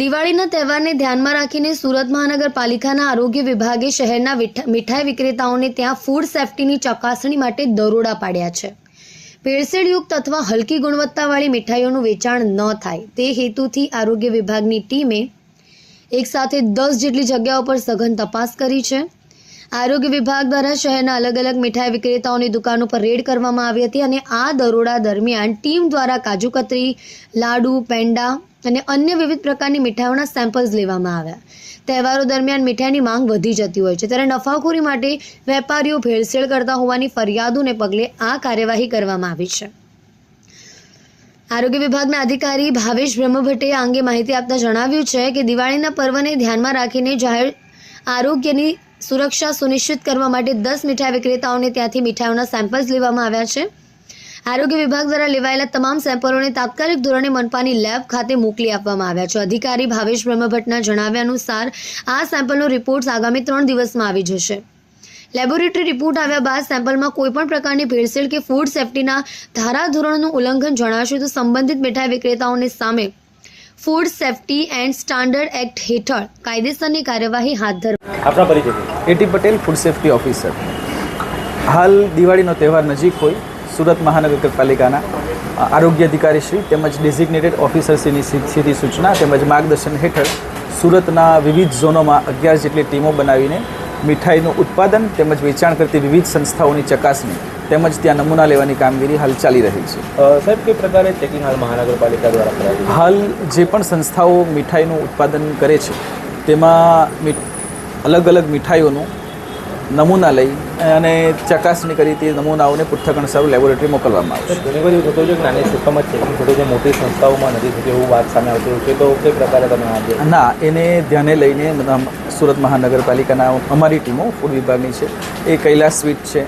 દિવાળીના તહેવારને ધ્યાનમાં રાખીને સુરત મહાનગરપાલિકાના આરોગ્ય વિભાગે શહેરના મીઠાઈ વિક્રેતાઓને ત્યાં ફૂડ સેફ્ટીની ચકાસણી માટે દરોડા પાડ્યા છે. ભેળસેળયુક્ત અથવા હલકી ગુણવત્તાવાળી મીઠાઈઓનું વેચાણ ન થાય. તે હેતુથી આરોગ્ય વિભાગની ટીમે એક સાથે દસ જેટલી જગ્યાઓ પર સઘન તપાસ કરી છે. આરોગ્ય વિભાગ દ્વારા શહેરના અલગ અલગ મીઠાઈ વિક્રેતાઓની દુકાનો પર રેડ કરવામાં આવી હતી અને આ દરોડા દરમિયાન ટીમ દ્વારા કાજુ કતરી, લાડુ, પેંડા અને અન્ય વિવિધ પ્રકારની મીઠાઈઓના સેમ્પલ્સ લેવામાં આવ્યા. તહેવારો દરમિયાન મીઠાઈની માંગ વધી જતી હોય છે. ત્યારે નફાખોરી માટે વેપારીઓ ભેળસેળ કરતા હોવાની ફરિયાદોને પગલે આ કાર્યવાહી કરવામાં આવી છે. આરોગ્ય વિભાગના અધિકારી ભાવેશ બ્રહ્મભટ્ટે આ અંગે માહિતી આપતા જણાવ્યું છે કે દિવાળીના પર્વને ધ્યાનમાં રાખીને જાહેર આરોગ્યની સુરક્ષા સુનિશ્ચિત કરવા માટે દસ મીઠાઈ વિક્રેતાઓને ત્યાંથી મીઠાઈઓના સેમ્પલ્સ લેવામાં આવ્યા છે. આરોગ્ય વિભાગ દ્વારા લેવાયેલા તમામ સેમ્પલોને તાત્કાલિક ધોરણે મનપાની લેબ ખાતે મોકલી આપવામાં આવ્યા છે. અધિકારી ભાવેશ બ્રહ્મભટ્ટના જણાવ્યા અનુસાર, આ સેમ્પલનો રિપોર્ટ આગામી ત્રણ દિવસમાં આવી જશે. લેબોરેટરી રિપોર્ટ આવ્યા બાદ સેમ્પલમાં કોઈપણ પ્રકારની ભેળસેળ કે ફૂડ સેફટીના ધારાધોરણનું ઉલ્લંઘન જણાશે તો સંબંધિત મીઠાઈ વિક્રેતાઓની સામે food safety and standard act હેઠળ કાયદેસરની કાર્યવાહી હાથ ધરવા આપણા પરિચય A T Patel food safety officer. હાલ દિવાળીનો તહેવાર નજીક હોય સુરત મહાનગરપાલિકાના આરોગ્ય અધિકારી શ્રી તેમજ ડેઝિગ્નેટેડ ઓફિસરશ્રીની સ્થિતિ સીધી સૂચના તેમજ માર્ગદર્શન હેઠળ સુરતના વિવિધ ઝોનોમાં અગિયાર જેટલી ટીમો બનાવીને મીઠાઈનું ઉત્પાદન તેમજ વેચાણ કરતી વિવિધ સંસ્થાઓની ચકાસણી તેમજ ત્યાં નમૂના લેવાની કામગીરી હાલ ચાલી રહી છે. સાહેબ કઈ પ્રકારે ચેકિંગ હાલ મહાનગરપાલિકા દ્વારા હાલ જે પણ સંસ્થાઓ મીઠાઈનું ઉત્પાદન કરે છે તેમાં અલગ અલગ મીઠાઈઓનું નમૂના લઈ અને ચકાસણી કરી તે નમૂનાઓને પૃથ્થકરણ સારું લેબોરેટરી મોકલવામાં આવશે. ઘણી બધી થતું છે કે નાની સિસ્ટમ જ છે. થતું છે મોટી સંસ્થાઓમાં નથી થતી એવું વાત સામે આવતી હોય છે. તો કઈ પ્રકારે તમે ના એને ધ્યાને લઈને સુરત મહાનગરપાલિકાના અમારી ટીમો ફૂડ વિભાગની છે. એ કૈલાસ સ્વીટ છે.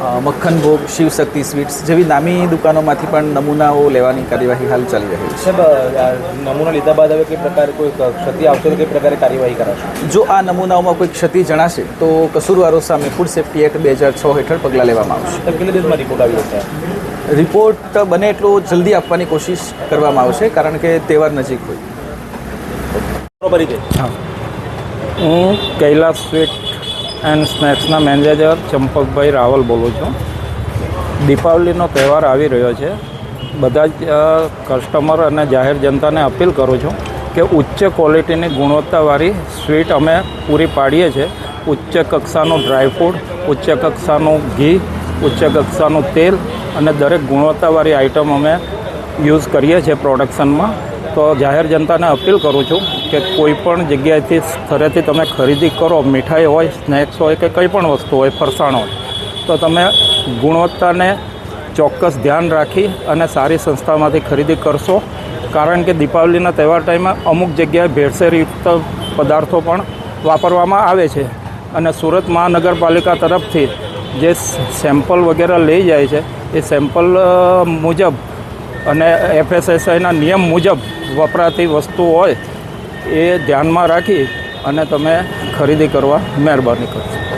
મક્ખન ભોગ શિવશક્તિ સ્વીટ્સ જેવી નામી દુકાનોમાંથી પણ નમૂનાઓ લેવાની કાર્યવાહી હાલ ચાલી રહી છે. નમૂના લીધા બાદ હવે કઈ પ્રકારે કોઈ ક્ષતિ આવશે તો કઈ પ્રકારે કાર્યવાહી કરાશે? જો આ નમૂનાઓમાં કોઈ ક્ષતિ જણાશે તો કસૂરવારો સામે ફૂડ સેફ્ટી એક્ટ બે હજાર છ હેઠળ પગલાં લેવામાં આવશે. કેટલા દિવસમાં રિપોર્ટ આવી જશે રિપોર્ટ બને એટલો જલ્દી આપવાની કોશિશ કરવામાં આવશે કારણ કે તહેવાર નજીક હોય. આપનો હા. હું કૈલાસ સ્વીટ એન્ડ સ્નેક્સના મેનેજર ચંપકભાઈ રાવલ બોલું છું. દીપાવલીનો તહેવાર આવી રહ્યો છે. બધા જ કસ્ટમર અને જાહેર જનતાને અપીલ કરું છું કે ઉચ્ચ ક્વોલિટીની ગુણવત્તાવાળી સ્વીટ અમે પૂરી પાડીએ છીએ. ઉચ્ચ કક્ષાનું ડ્રાયફ્રૂટ ઉચ્ચ કક્ષાનું ઘી, ઉચ્ચ કક્ષાનું તેલ અને દરેક ગુણવત્તાવાળી આઇટમ અમે યુઝ કરીએ છીએ પ્રોડક્શનમાં તો જાહેર જનતાને અપીલ કરું છું કે કોઈ પણ જગ્યાએથી સ્થળેથી તમે ખરીદી કરો, મીઠાઈ હોય, સ્નેક્સ હોય કે કંઈ પણ વસ્તુ હોય, ફરસાણ હોય, તો તમે ગુણવત્તાને ચોક્કસ ધ્યાન રાખી અને સારી સંસ્થામાંથી ખરીદી કરશો. કારણ કે દીપાવલીના તહેવાર ટાઈમે અમુક જગ્યાએ ભેળસેળયુક્ત પદાર્થો પણ વાપરવામાં આવે છે. અને સુરત મહાનગરપાલિકા તરફથી જે સેમ્પલ વગેરે લઈ જાય છે, એ સેમ્પલ મુજબ અને એફએસએસઆઈના નિયમ મુજબ વપરાતી વસ્તુ હોય એ ધ્યાનમાં રાખી અને તમે ખરીદી કરવા મહેરબાની કરશો.